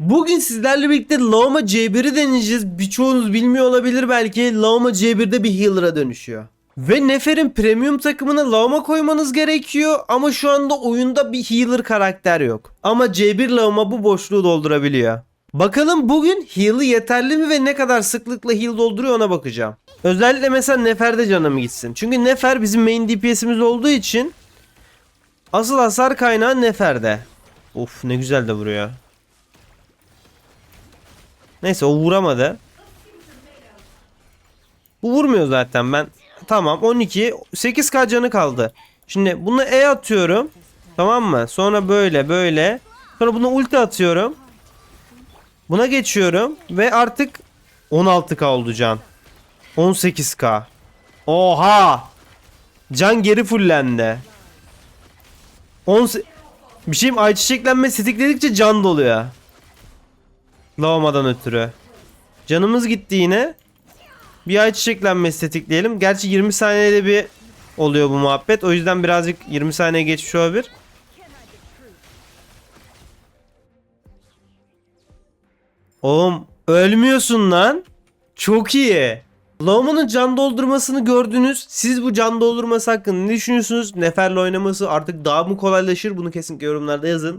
Bugün sizlerle birlikte Lauma C1'i deneyeceğiz. Birçoğunuz bilmiyor olabilir belki. Lauma C1'de bir healer'a dönüşüyor. Ve Nefer'in premium takımına Lauma koymanız gerekiyor ama şu anda oyunda bir healer karakter yok. Ama C1 Lauma bu boşluğu doldurabiliyor. Bakalım bugün heal'ı yeterli mi ve ne kadar sıklıkla heal dolduruyor ona bakacağım. Özellikle mesela Nefer'de canım gitsin. Çünkü Nefer bizim main DPS'imiz olduğu için asıl hasar kaynağı Nefer'de. Of ne güzel de vuruyor. Neyse o vuramadı. Bu vurmuyor zaten ben. Tamam 12 8k canı kaldı. Şimdi bunu E atıyorum. Tamam mı? Sonra böyle böyle. Sonra buna ulti atıyorum. Buna geçiyorum ve artık 16k oldu can. 18k. Oha! Can geri fullendi. 10 bir şeyim ayçiçeklenme tetikledikçe can doluyor. Lavamadan ötürü. Canımız gitti yine. Bir ay çiçeklenmesi tetikleyelim. Gerçi 20 saniyede bir oluyor bu muhabbet. O yüzden birazcık 20 saniye geçmiş olabilir. Oğlum ölmüyorsun lan. Çok iyi. Lavama'nın can doldurmasını gördünüz. Siz bu can doldurması hakkında ne düşünüyorsunuz? Nefer'le oynaması artık daha mı kolaylaşır? Bunu kesinlikle yorumlarda yazın.